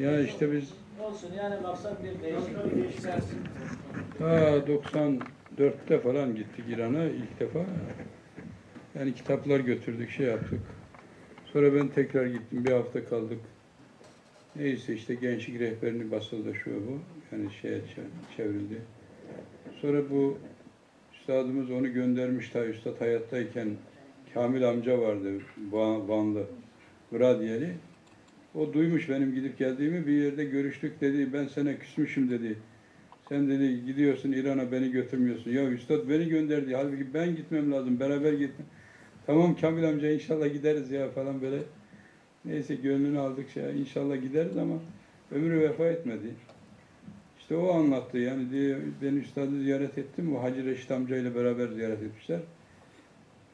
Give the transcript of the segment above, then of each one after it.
Ya işte biz Olsun yani maksat bir değişiklik ta 94'te falan gittik İran'a ilk defa. Yani kitaplar götürdük, şey yaptık. Sonra ben tekrar gittim, bir hafta kaldık. Neyse işte gençlik rehberini basıldı şu bu. Yani şeye çe- çevrildi. Sonra bu üstadımız onu göndermiş ta üstad hayattayken Kamil amca vardı Van- Vanlı. Gradiyeli. O duymuş benim gidip geldiğimi bir yerde görüştük dedi. Ben sana küsmüşüm dedi. Sen dedi gidiyorsun İran'a beni götürmüyorsun. Ya üstad beni gönderdi. Halbuki ben gitmem lazım. Beraber gitmem. Tamam Kamil amca inşallah gideriz ya falan böyle. Neyse gönlünü aldık şey. İnşallah gideriz ama ömrü vefa etmedi. İşte o anlattı yani diye ben üstadı ziyaret ettim. O Hacı Reşit amcayla beraber ziyaret etmişler.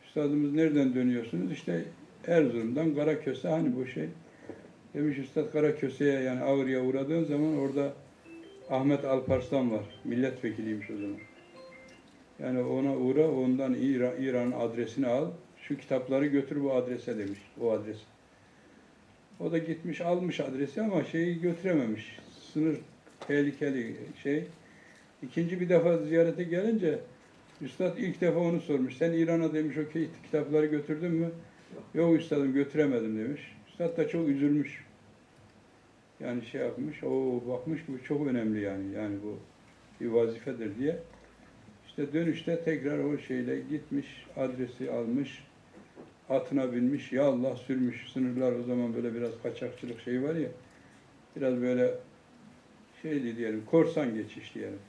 Üstadımız nereden dönüyorsunuz? İşte Erzurum'dan Karaköse hani bu şey. Demiş Üstad Karaköse'ye yani Ağrı'ya uğradığın zaman orada Ahmet Alparslan var. Milletvekiliymiş o zaman. Yani ona uğra, ondan İran, İran adresini al. Şu kitapları götür bu adrese demiş. O adres. O da gitmiş almış adresi ama şeyi götürememiş. Sınır tehlikeli şey. İkinci bir defa ziyarete gelince Üstad ilk defa onu sormuş. Sen İran'a demiş o ki- kitapları götürdün mü? Yok üstadım götüremedim demiş. Üstad da çok üzülmüş. Yani şey yapmış, o bakmış ki bu çok önemli yani. Yani bu bir vazifedir diye. İşte dönüşte tekrar o şeyle gitmiş, adresi almış, atına binmiş, ya Allah sürmüş. Sınırlar o zaman böyle biraz kaçakçılık şeyi var ya, biraz böyle şeydi diyelim, korsan geçiş diyelim.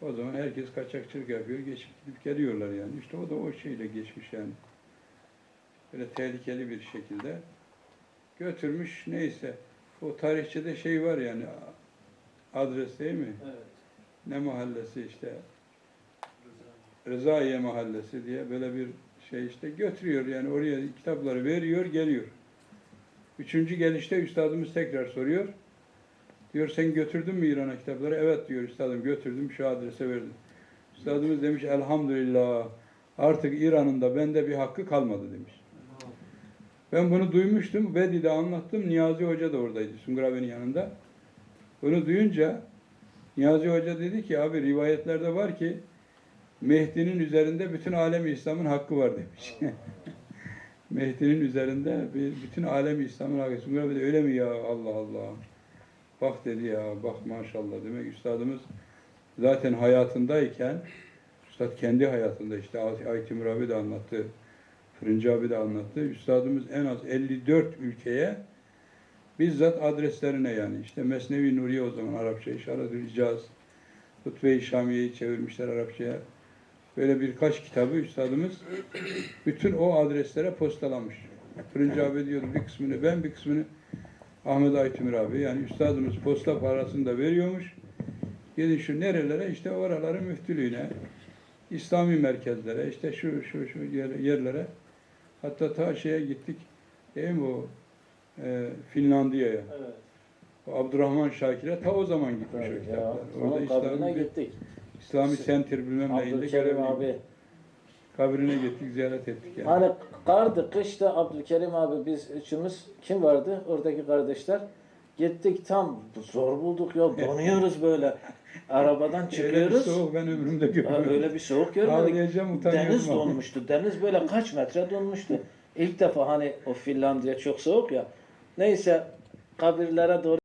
O zaman herkes kaçakçılık yapıyor, geçip gidip geliyorlar yani. İşte o da o şeyle geçmiş yani. Böyle tehlikeli bir şekilde götürmüş neyse. O tarihçede şey var yani adres değil mi? Evet. Ne mahallesi işte Rızaiye Mahallesi diye böyle bir şey işte götürüyor yani oraya kitapları veriyor geliyor. Üçüncü gelişte üstadımız tekrar soruyor. Diyor sen götürdün mü İran'a kitapları? Evet diyor üstadım götürdüm şu adrese verdim. Üstadımız demiş elhamdülillah artık İran'ın da bende bir hakkı kalmadı demiş. Ben bunu duymuştum. Vedi'de anlattım. Niyazi Hoca da oradaydı. Sungur abinin yanında. Bunu duyunca Niyazi Hoca dedi ki abi rivayetlerde var ki Mehdi'nin üzerinde bütün alemi İslam'ın hakkı var demiş. Mehdi'nin üzerinde bütün alemi İslam'ın hakkı. Sungur abi de öyle mi ya Allah Allah. Bak dedi ya bak maşallah demek üstadımız zaten hayatındayken üstad kendi hayatında işte Aytimur abi de anlattı. Fırıncı abi de anlattı. Üstadımız en az 54 ülkeye bizzat adreslerine yani işte Mesnevi Nuriye o zaman Arapça, İşaret-ül İcaz, Hutbe-i Şamiye'yi çevirmişler Arapçaya. Böyle birkaç kitabı üstadımız bütün o adreslere postalamış. Fırıncı abi diyordu bir kısmını ben bir kısmını Ahmet Aytümür abi yani üstadımız posta parasını da veriyormuş. Gidin şu nerelere işte oraların müftülüğüne, İslami merkezlere, işte şu şu şu yer- yerlere hatta ta şeye gittik değil mi o e, Finlandiya'ya. Evet. O Abdurrahman Şakir'e ta o zaman gitmiş o Tabii ya. kitaplar. Orada İslami, gittik. İslami Center bilmem neyinde Abdülkerim görevliyim. abi. Kabrine gittik, ziyaret ettik yani. Hani kardı kışta Abdülkerim abi biz üçümüz kim vardı oradaki kardeşler gittik tam zor bulduk ya donuyoruz böyle. Arabadan Öyle bir çıkıyoruz. soğuk ben ömrümde görmedim. öyle bir soğuk görmedik. Deniz ama. donmuştu deniz böyle kaç metre donmuştu. İlk defa hani o Finlandiya çok soğuk ya. Neyse kabirlere doğru